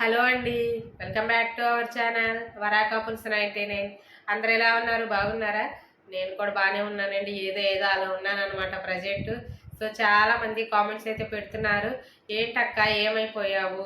Hello అండి. Welcome back to our channel Vara couples ninety nine. అందరు ఎలా ఉన్నారు? బాగున్నారా? నేను కూడా బాగానే ఉన్నానండి. ఏదో ఏదో అలా ఉన్నాను అనమాట ప్రజెంట్. సో చాలా మంది కామెంట్స్ అయితే పెడుతున్నారు. ఏంటక్క ఏమైపోయావు?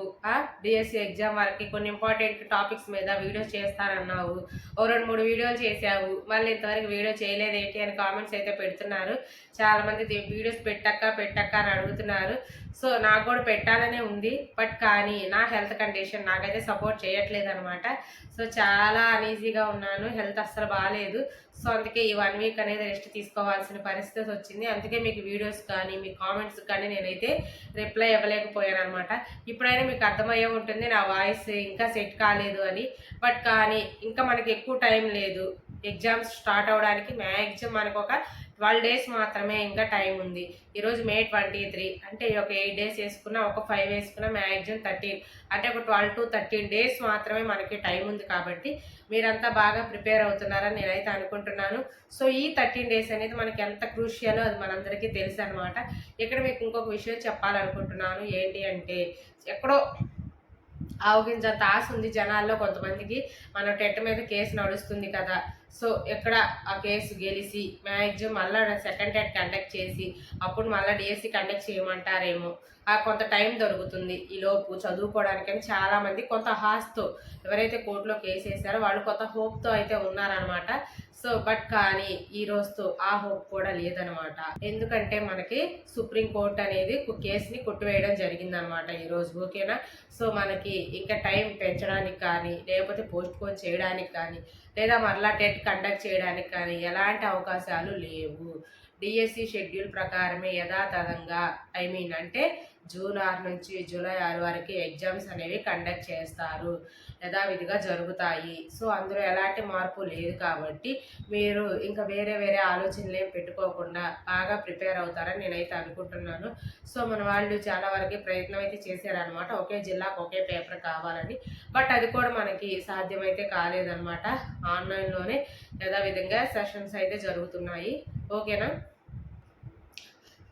డిఎస్సి ఎగ్జామ్ వరకు కొన్ని ఇంపార్టెంట్ టాపిక్స్ మీద వీడియోస్ చేస్తానన్నావు. ఓ రెండు మూడు వీడియోలు చేసావు మళ్ళీ ఇంతవరకు వీడియో చేయలేదేంటి అని కామెంట్స్ అయితే పెడుతున్నారు. చాలా మంది వీడియోస్ పెట్టక్క పెట్టక్క అని అడుగుతున్నారు. సో నాకు కూడా పెట్టాలనే ఉంది. బట్ కానీ నా హెల్త్ కండిషన్ నాకైతే సపోర్ట్ చేయట్లేదు అనమాట సో చాలా అనీజీగా ఉన్నాను. హెల్త్ అస్సలు బాగాలేదు సో అందుకే ఈ వన్ వీక్ అనేది రెస్ట్ తీసుకోవాల్సిన పరిస్థితి వచ్చింది. అందుకే మీకు వీడియోస్ కానీ మీ కామెంట్స్ కానీ నేనైతే రిప్లై ఇవ్వలేకపోయాను అనమాట ఇప్పుడైనా మీకు అర్థమయ్యే ఉంటుంది నా వాయిస్ ఇంకా సెట్ కాలేదు అని. బట్ కానీ ఇంకా మనకి ఎక్కువ టైం లేదు. ఎగ్జామ్స్ స్టార్ట్ అవ్వడానికి మ్యాక్సిమం మనకు ఒక ట్వెల్వ్ డేస్ మాత్రమే ఇంకా టైం ఉంది. ఈరోజు మే ట్వంటీ త్రీ. అంటే ఒక ఎయిట్ డేస్ వేసుకున్నా ఒక ఫైవ్ వేసుకున్నా మ్యాక్సిమం థర్టీన్. అంటే ఒక ట్వెల్వ్ టు థర్టీన్ డేస్ మాత్రమే మనకి టైం ఉంది కాబట్టి మీరంతా బాగా ప్రిపేర్ అవుతున్నారని నేనైతే అనుకుంటున్నాను. సో ఈ థర్టీన్ డేస్ అనేది మనకి ఎంత క్రూషియలో అది మనందరికీ తెలుసు అనమాట ఇక్కడ మీకు ఇంకొక విషయం చెప్పాలనుకుంటున్నాను. ఏంటి అంటే ఎక్కడో ఆవగించంత ఆశ ఉంది జనాల్లో కొంతమందికి. మన టెట్ మీద కేసు నడుస్తుంది కదా. సో ఎక్కడ ఆ కేసు గెలిచి మ్యాక్సిమం మళ్ళీ సెకండ్ టెట్ కండక్ట్ చేసి అప్పుడు మళ్ళీ డిఎస్సి కండక్ట్ చేయమంటారేమో. ఆ కొంత టైం దొరుకుతుంది ఈ లోపు చదువుకోవడానికని చాలామంది కొంత హాస్తో ఎవరైతే కోర్టులో కేసు వేసారో వాళ్ళు కొంత హోప్తో అయితే ఉన్నారనమాట. సో బట్ కానీ ఈ రోజుతో ఆ హోప్ కూడా లేదనమాట. ఎందుకంటే మనకి సుప్రీం కోర్ట్ అనేది కేసుని కొట్టివేయడం జరిగిందనమాట ఈరోజు ఓకేనా? సో మనకి ఇంకా టైం పెంచడానికి కానీ లేకపోతే పోస్ట్ పోన్ చేయడానికి కానీ లేదా మరలా టెట్ కండక్ట్ చేయడానికి కానీ ఎలాంటి అవకాశాలు లేవు. డిఎస్సి షెడ్యూల్ ప్రకారమే యథాతథంగా ఐ మీన్ అంటే జూన్ ఆరు నుంచి జూలై ఆరు వరకు ఎగ్జామ్స్ అనేవి కండక్ట్ చేస్తారు. యథావిధిగా జరుగుతాయి. సో అందులో ఎలాంటి మార్పు లేదు కాబట్టి మీరు ఇంకా వేరే వేరే ఆలోచనలు ఏం పెట్టుకోకుండా బాగా ప్రిపేర్ అవుతారని నేనైతే అనుకుంటున్నాను. సో మన వాళ్ళు చాలా వరకు ప్రయత్నం అయితే చేశారనమాట ఒకే జిల్లాకు ఒకే పేపర్ కావాలని. బట్ అది కూడా మనకి సాధ్యమైతే కాలేదన్నమాట. ఆన్లైన్లోనే యథావిధంగా సెషన్స్ అయితే జరుగుతున్నాయి. ఓకేనా?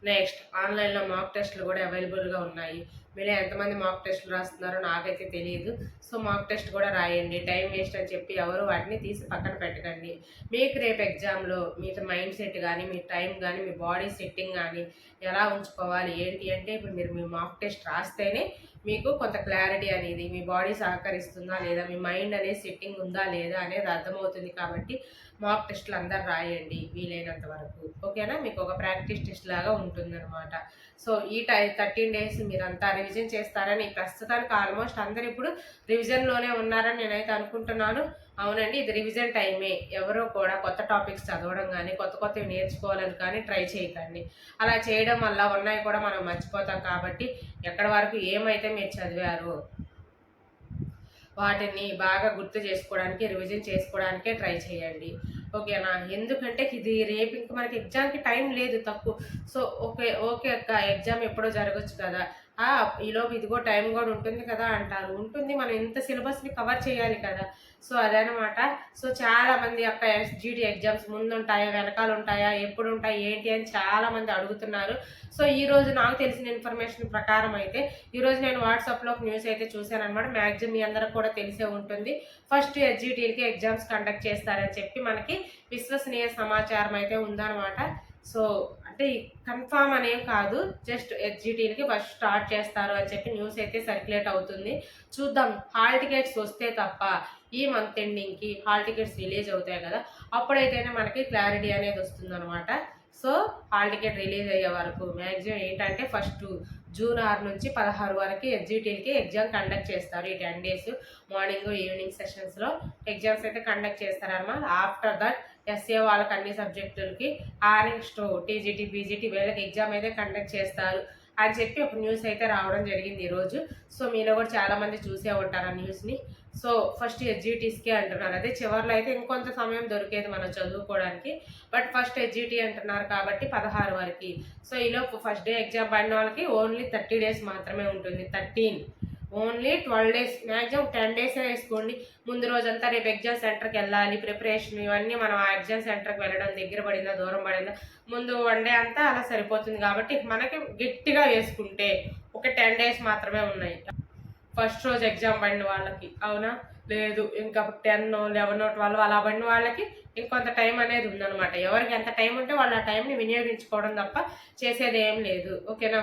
నెక్స్ట్ ఆన్లైన్లో మాక్ టెస్ట్లు కూడా అవైలబుల్గా ఉన్నాయి. మీరు ఎంతమంది మాక్ టెస్ట్లు రాస్తున్నారో నాకైతే తెలియదు. సో మాక్ టెస్ట్ కూడా రాయండి. టైం వేస్ట్ అని చెప్పి ఎవరు వాటిని తీసి పక్కన పెట్టకండి. మీకు రేపు ఎగ్జామ్లో మీ మైండ్ సెట్ కానీ మీ టైం కానీ మీ బాడీ సెట్టింగ్ కానీ ఎలా ఉంచుకోవాలి ఏంటి అంటే ఇప్పుడు మీరు మీ మాక్ టెస్ట్ రాస్తేనే మీకు కొంత క్లారిటీ అనేది మీ బాడీ సహకరిస్తుందా లేదా మీ మైండ్ అనేది సెట్టింగ్ ఉందా లేదా అనేది అర్థమవుతుంది. కాబట్టి మాక్ టెస్ట్లు అందరు రాయండి వీలైనంత వరకు. ఓకేనా? మీకు ఒక ప్రాక్టీస్ టెస్ట్ లాగా ఉంటుందన్నమాట. సో ఈ టై థర్టీన్ డేస్ మీరంతా రివిజన్ చేస్తారని ప్రస్తుతానికి ఆల్మోస్ట్ అందరు ఇప్పుడు రివిజన్లోనే ఉన్నారని నేనైతే అనుకుంటున్నాను. అవునండి ఇది రివిజన్ టైమే. ఎవరో కూడా కొత్త టాపిక్స్ చదవడం కానీ కొత్త కొత్తవి నేర్చుకోవాలని కానీ ట్రై చేయకండి. అలా చేయడం వల్ల ఉన్నాయి కూడా మనం మర్చిపోతాం కాబట్టి ఎక్కడి వరకు ఏమైతే మీరు చదివారో వాటిని బాగా గుర్తు చేసుకోవడానికి రివిజన్ చేసుకోవడానికే ట్రై చేయండి. ఓకేనా ఎందుకంటే ఇది రేపు ఇంకా మనకి ఎగ్జామ్కి టైం లేదు తక్కువ సో ఓకే ఓకే అక్క ఎగ్జామ్ ఎప్పుడో జరగచ్చు కదా. ఈలోపు ఇదిగో టైం కూడా ఉంటుంది కదా అంటారు. ఉంటుంది మనం ఇంత సిలబస్ని కవర్ చేయాలి కదా. సో అదనమాట. సో చాలామంది అక్క ఎస్జిటి ఎగ్జామ్స్ ముందు ఉంటాయా వెనకాల ఉంటాయా ఎప్పుడు ఉంటాయి ఏంటి అని చాలామంది అడుగుతున్నారు. సో ఈ రోజు నాకు తెలిసిన ఇన్ఫర్మేషన్ ప్రకారం అయితే ఈరోజు నేను వాట్సాప్లో ఒక న్యూస్ అయితే చూశాను అనమాట మ్యాక్సిమం మీ అందరికి కూడా తెలిసే ఉంటుంది. ఫస్ట్ ఎస్జీటీలకి ఎగ్జామ్స్ కండక్ట్ చేస్తారని చెప్పి మనకి విశ్వసనీయ సమాచారం అయితే ఉందన్నమాట. సో అంటే కన్ఫామ్ అనేం కాదు జస్ట్ ఎస్జిటీలకి ఫస్ట్ స్టార్ట్ చేస్తారు అని చెప్పి న్యూస్ అయితే సర్క్యులేట్ అవుతుంది. చూద్దాం హాల్ టికెట్స్ వస్తే తప్ప ఈ మంత్ ఎండింగ్కి హాల్ టికెట్స్ రిలీజ్ అవుతాయి కదా అప్పుడైతేనే మనకి క్లారిటీ అనేది వస్తుందన్నమాట. సో హాల్ టికెట్ రిలీజ్ అయ్యే వరకు మ్యాక్సిమం ఏంటంటే ఫస్ట్ జూన్ ఆరు నుంచి పదహారు వరకు ఎగ్జిక్యూటివ్కి ఎగ్జామ్ కండక్ట్ చేస్తారు ఈ టెన్ డేస్. మార్నింగ్ ఈవినింగ్ సెషన్స్లో ఎగ్జామ్స్ అయితే కండక్ట్ చేస్తారన్నమాట. ఆఫ్టర్ దట్ ఎస్ఏ వాళ్ళకి అన్ని సబ్జెక్టులకి ఆ టీజీటీ బీజీటీ వీళ్ళకి ఎగ్జామ్ అయితే కండక్ట్ చేస్తారు. అని చెప్పి ఒక న్యూస్ అయితే రావడం జరిగింది ఈరోజు సో మీలో కూడా చాలామంది చూసే ఉంటారు ఆ న్యూస్ని. సో ఫస్ట్ ఎస్జిటీస్కే అంటున్నారు. అదే చివరిలో అయితే ఇంకొంత సమయం దొరికేది మనం చదువుకోవడానికి. బట్ ఫస్ట్ ఎస్జిటి అంటున్నారు కాబట్టి పదహారు వరకు. సో ఈలోపు ఫస్ట్ డే ఎగ్జామ్ పడిన వాళ్ళకి ఓన్లీ థర్టీ డేస్ మాత్రమే ఉంటుంది. Thirteen. Only twelve days. Maximum ten డేసే వేసుకోండి. ముందు రోజంతా రేపు ఎగ్జామ్ సెంటర్కి వెళ్ళాలి. ప్రిపరేషన్ ఇవన్నీ మనం ఆ ఎగ్జామ్ సెంటర్కి వెళ్ళడం దగ్గర పడిందా దూరం పడిందా? ముందు వన్ డే అంతా అలా సరిపోతుంది కాబట్టి మనకి గట్టిగా వేసుకుంటే ఒక టెన్ డేస్ మాత్రమే ఉన్నాయి. ఫస్ట్ రోజు ఎగ్జామ్ పడిన వాళ్ళకి అవునా? లేదు ఇంకా టెన్ లెవెన్ ట్వెల్వ్ అలా పడిన వాళ్ళకి. ఇంకొంత టైం అనేది ఉందన్నమాట. ఎవరికి ఎంత టైం ఉంటే వాళ్ళు ఆ టైంని వినియోగించుకోవడం తప్ప చేసేది ఏం లేదు. ఓకేనా?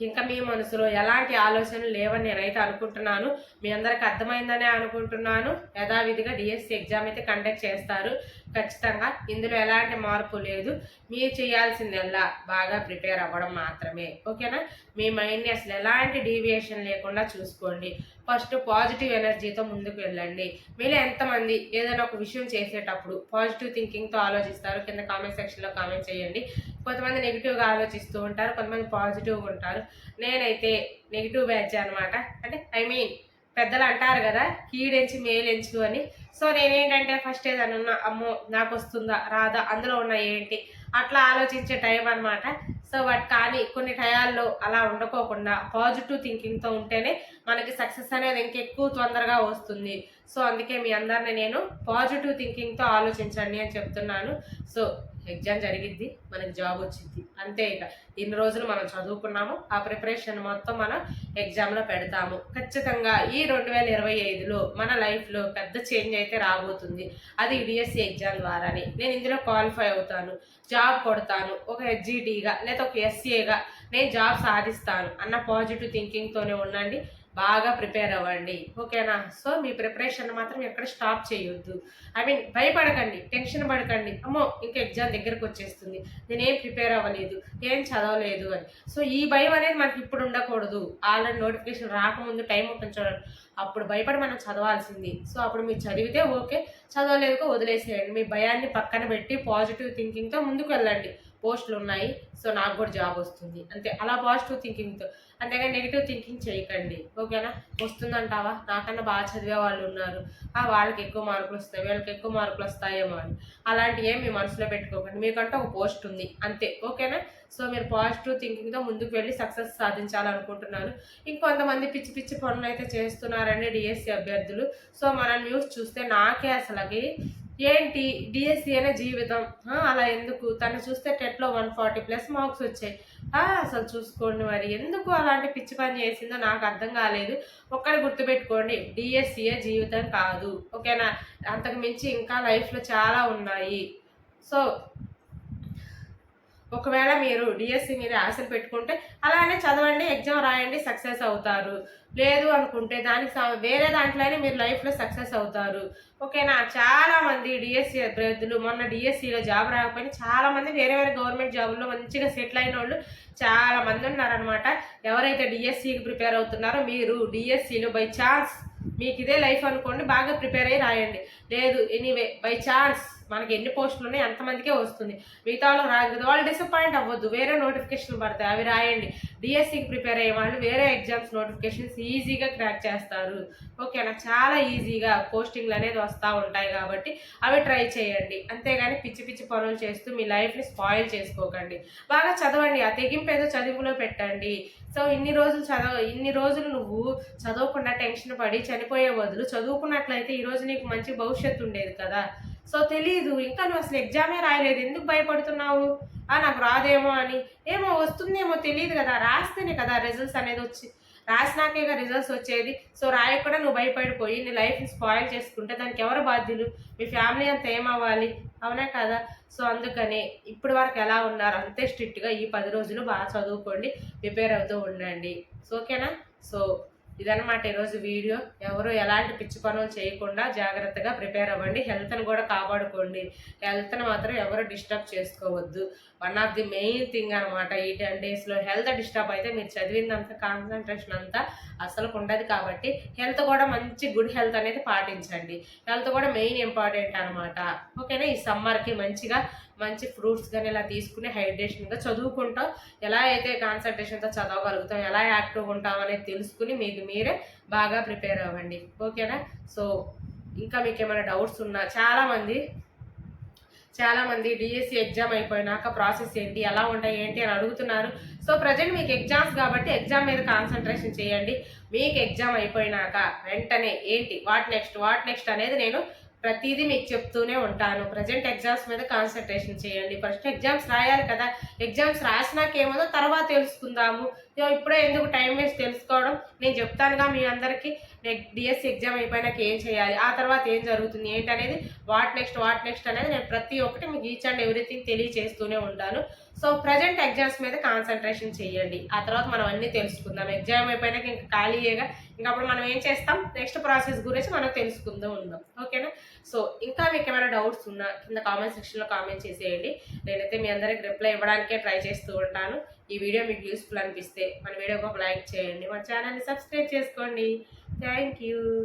ఇంకా మీ మనసులో ఎలాంటి ఆలోచనలు లేవని నేనైతే అనుకుంటున్నాను. మీ అందరికి అర్థమైందనే అనుకుంటున్నాను. యథావిధిగా డిఎస్సి ఎగ్జామ్ అయితే కండక్ట్ చేస్తారు. ఖచ్చితంగా ఇందులో ఎలాంటి మార్పు లేదు. మీరు చేయాల్సిందల్లా బాగా ప్రిపేర్ అవ్వడం మాత్రమే. ఓకేనా? మీ మైండ్ని అసలు ఎలాంటి డీవియేషన్ లేకుండా చూసుకోండి. ఫస్ట్ పాజిటివ్ ఎనర్జీతో ముందుకు వెళ్ళండి. మీరు ఎంతమంది ఏదైనా ఒక విషయం చేసేటప్పుడు పాజిటివ్ థింకింగ్తో ఆలోచిస్తారు. కింద కామెంట్ సెక్షన్లో కామెంట్ చేయండి. కొంతమంది నెగిటివ్గా ఆలోచిస్తూ ఉంటారు. కొంతమంది పాజిటివ్గా ఉంటారు. నేనైతే నెగిటివ్ బ్యాచ్ అనమాట అంటే ఐ మీన్ పెద్దలు అంటారు కదా కీడెంచి మేలెంచు అని. సో నేనేంటంటే ఫస్ట్ ఏదన్నా అమ్మో నాకు వస్తుందా రాదా అందులో ఉన్న ఏంటి అట్లా ఆలోచించే టైం అనమాట సో బట్ కానీ కొన్ని టయాల్లో అలా ఉండకోకుండా పాజిటివ్ థింకింగ్తో ఉంటేనే మనకి సక్సెస్ అనేది ఇంకెక్కువ తొందరగా వస్తుంది. సో అందుకే మీ అందరిని నేను పాజిటివ్ థింకింగ్తో ఆలోచించండి అని చెప్తున్నాను. సో ఎగ్జామ్ జరిగిద్ది మనకి జాబ్ వచ్చింది అంతే ఇక. ఇన్ని రోజులు మనం చదువుకున్నాము ఆ ప్రిపరేషన్ మొత్తం మనం ఎగ్జామ్లో పెడతాము. ఖచ్చితంగా ఈ రెండు వేల ఇరవై ఐదులో మన లైఫ్లో పెద్ద చేంజ్ అయితే రాబోతుంది. అది డిఎస్సి ఎగ్జామ్ ద్వారానే. నేను ఇందులో క్వాలిఫై అవుతాను జాబ్ కొడతాను ఒక హెచ్జిటీగా లేదా ఒక ఎస్సీఏగా నేను జాబ్ సాధిస్తాను అన్న పాజిటివ్ థింకింగ్తోనే ఉండండి. బాగా ప్రిపేర్ అవ్వండి. ఓకేనా? సో మీ ప్రిపరేషన్ మాత్రం ఎక్కడ స్టాప్ చేయొద్దు. ఐ మీన్ భయపడకండి టెన్షన్ పడకండి. అమ్మో ఇంకా ఎగ్జామ్ దగ్గరకు వచ్చేస్తుంది. నేనేం ప్రిపేర్ అవ్వలేదు ఏం చదవలేదు అని. సో ఈ భయం అనేది మనకి ఇప్పుడు ఉండకూడదు. ఆల్రెడీ నోటిఫికేషన్ రాకముందు టైం ఉంటుంది చూడండి అప్పుడు భయపడి మనం చదవాల్సింది. సో అప్పుడు మీరు చదివితే ఓకే చదవలేదు వదిలేసేయండి. మీ భయాన్ని పక్కన పెట్టి పాజిటివ్ థింకింగ్తో ముందుకు వెళ్ళండి. పోస్టులు ఉన్నాయి సో నాకు కూడా జాబ్ వస్తుంది. అంతే. అలా పాజిటివ్ థింకింగ్తో అంతేగా నెగిటివ్ థింకింగ్ చేయకండి. ఓకేనా? వస్తుందంటావా? నాకన్నా బాగా చదివే వాళ్ళు ఉన్నారు. ఆ వాళ్ళకి ఎక్కువ మార్కులు వస్తాయి. వీళ్ళకి ఎక్కువ మార్కులు వస్తాయేమో అని. అలాంటివి ఏం మీ మనసులో పెట్టుకోకండి. మీకంటే ఒక పోస్ట్ ఉంది. అంతే. ఓకేనా? సో మీరు పాజిటివ్ థింకింగ్తో ముందుకు వెళ్ళి సక్సెస్ సాధించాలనుకుంటున్నాను ఇంకొంతమంది పిచ్చి పిచ్చి పనులు అయితే చేస్తున్నారండి డిఎస్సి అభ్యర్థులు. సో మన న్యూస్ చూస్తే నాకే అసలుకి ఏంటి డిఎస్సి అనే జీవితం? అలా ఎందుకు? తను చూస్తే టెట్లో వన్ ఫార్టీ ప్లస్ మార్క్స్ వచ్చాయి. అసలు చూసుకోండి మరి. ఎందుకు అలాంటి పిచ్చి పని చేసిందో నాకు అర్థం కాలేదు. ఒక్కటి గుర్తుపెట్టుకోండి డిఎస్సిఏ జీవితం కాదు. ఓకేనా? అంతకు మించి ఇంకా లైఫ్లో చాలా ఉన్నాయి. సో ఒకవేళ మీరు డిఎస్సి మీద ఆశలు పెట్టుకుంటే అలానే చదవండి ఎగ్జామ్ రాయండి సక్సెస్ అవుతారు. లేదు అనుకుంటే దానికి వేరే దాంట్లోనే మీరు లైఫ్లో సక్సెస్ అవుతారు. ఓకేనా? చాలామంది డిఎస్సి అభ్యర్థులు మొన్న డిఎస్సిలో జాబ్ రాకపోయినా చాలామంది వేరే వేరే గవర్నమెంట్ జాబుల్లో మంచిగా సెటిల్ అయిన వాళ్ళు చాలా మంది ఉన్నారనమాట ఎవరైతే డిఎస్సికి ప్రిపేర్ అవుతున్నారో మీరు డిఎస్సిలో బై ఛాన్స్ మీకు ఇదే లైఫ్ అనుకోండి బాగా ప్రిపేర్ అయ్యి రాయండి. లేదు ఎనీవే బై ఛాన్స్ మనకి ఎన్ని పోస్టులు ఉన్నాయి ఎంతమందికే వస్తుంది. మిగతా వాళ్ళు రాదు వాళ్ళు డిసప్పాయింట్ అవ్వద్దు. వేరే నోటిఫికేషన్ పడతాయి. అవి రాయండి. డిఎస్సికి ప్రిపేర్ అయ్యే వాళ్ళు వేరే ఎగ్జామ్స్ నోటిఫికేషన్స్ ఈజీగా క్రాక్ చేస్తారు. ఓకేనా చాలా ఈజీగా పోస్టింగ్లు అనేది వస్తూ ఉంటాయి కాబట్టి అవి ట్రై చేయండి. అంతేగాని పిచ్చి పిచ్చి పనులు చేస్తూ మీ లైఫ్ని స్పాయిల్ చేసుకోకండి. బాగా చదవండి. ఆ తెగింపు ఏదో చదువులో పెట్టండి. సో ఇన్ని రోజులు చదవ ఇన్ని రోజులు నువ్వు చదవకుండా టెన్షన్ పడి చనిపోయే బదులు చదువుకున్నట్లయితే ఈరోజు నీకు మంచి భవిష్యత్తు ఉండేది కదా. సో తెలియదు ఇంకా నువ్వు అసలు ఎగ్జామే రాయలేదు ఎందుకు భయపడుతున్నావు? ఆ నాకు రాదేమో అని. ఏమో వస్తుందేమో తెలియదు కదా రాస్తేనే కదా రిజల్ట్స్ అనేది వచ్చి రాసినాకే రిజల్ట్స్ వచ్చేది. సో రాయకుండా నువ్వు భయపడిపోయి నీ లైఫ్ని స్పాయిల్ చేసుకుంటే దానికి ఎవరు బాధ్యులు? మీ ఫ్యామిలీ అంతా ఏమవ్వాలి? అవునా కదా? సో అందుకనే ఇప్పటి వరకు ఎలా ఉన్నారు అంతే స్ట్రిక్ట్గా ఈ పది రోజులు బాగా చదువుకోండి ప్రిపేర్ అవుతూ ఉండండి. సో ఓకేనా సో ఇదనమాట ఈరోజు వీడియో. ఎవరు ఎలాంటి పిచ్చి పనులు చేయకుండా జాగ్రత్తగా ప్రిపేర్ అవ్వండి. హెల్త్ని కూడా కాపాడుకోండి. హెల్త్ని మాత్రం ఎవరు డిస్టర్బ్ చేసుకోవద్దు. One of the main thing అనమాట. ఈ టెన్ డేస్లో హెల్త్ డిస్టర్బ్ అయితే మీరు చదివిందంత కాన్సన్ట్రేషన్ అంతా అసలు ఉండదు కాబట్టి హెల్త్ కూడా మంచి గుడ్ హెల్త్ అనేది పాటించండి. హెల్త్ కూడా మెయిన్ ఇంపార్టెంట్ అనమాట. ఓకేనా ఈ సమ్మర్కి మంచిగా మంచి ఫ్రూట్స్ కానీ ఇలా తీసుకుని హైడ్రేషన్గా చదువుకుంటాం. ఎలా అయితే కాన్సన్ట్రేషన్తో చదవగలుగుతాం ఎలా యాక్టివ్ ఉంటాం అనేది తెలుసుకుని మీకు మీరే బాగా ప్రిపేర్ అవ్వండి. ఓకేనా సో ఇంకా మీకు ఏమైనా డౌట్స్ ఉన్నా చాలామంది చాలామంది డిఎస్సి ఎగ్జామ్ అయిపోయినాక ప్రాసెస్ ఏంటి ఎలా ఉంటాయి ఏంటి అని అడుగుతున్నారు. సో ప్రజెంట్ మీకు ఎగ్జామ్స్ కాబట్టి ఎగ్జామ్ మీద కాన్సన్ట్రేషన్ చేయండి. మీకు ఎగ్జామ్ అయిపోయినాక వెంటనే ఏంటి వాట్ నెక్స్ట్ వాట్ నెక్స్ట్ అనేది నేను ప్రతిదీ మీకు చెప్తూనే ఉంటాను. ప్రజెంట్ ఎగ్జామ్స్ మీద కాన్సన్ట్రేషన్ చేయండి. ఫస్ట్ ఎగ్జామ్స్ రాయాలి కదా. ఎగ్జామ్స్ రాసినాక ఏమో తర్వాత తెలుసుకుందాము. ఇప్పుడే ఎందుకు టైం వేస్ట్ తెలుసుకోవడం? నేను చెప్తానుగా మీ అందరికీ. డిఎస్సి ఎగ్జామ్ అయిపోయినాక ఏం చేయాలి? ఆ తర్వాత ఏం జరుగుతుంది? ఏంటనేది వాట్ నెక్స్ట్ వాట్ నెక్స్ట్ అనేది నేను ప్రతి ఒక్కటి మీకు ఈచ్ అండ్ ఎవ్రీథింగ్ తెలియచేస్తూనే ఉంటాను. సో ప్రజెంట్ ఎగ్జామ్స్ మీద కాన్సన్ట్రేషన్ చేయండి. ఆ తర్వాత మనం అన్నీ తెలుసుకుందాం. ఎగ్జామ్ అయిపోయినాక ఇంకా ఖాళీయేగా ఇంకా అప్పుడు మనం ఏం చేస్తాం? నెక్స్ట్ ప్రాసెస్ గురించి మనం తెలుసుకుంటూ ఉందాం. ఓకేనా సో ఇంకా మీకు ఏమైనా డౌట్స్ ఉన్నా కింద కామెంట్ సెక్షన్లో కామెంట్ చేసేయండి. నేనైతే మీ అందరికి రిప్లై ఇవ్వడానికే ట్రై చేస్తూ ఉంటాను. ఈ వీడియో మీకు యూస్ఫుల్ అనిపిస్తే మన వీడియోకి ఒక లైక్ చేయండి. మన ఛానల్ని సబ్స్క్రైబ్ చేసుకోండి. Thank you.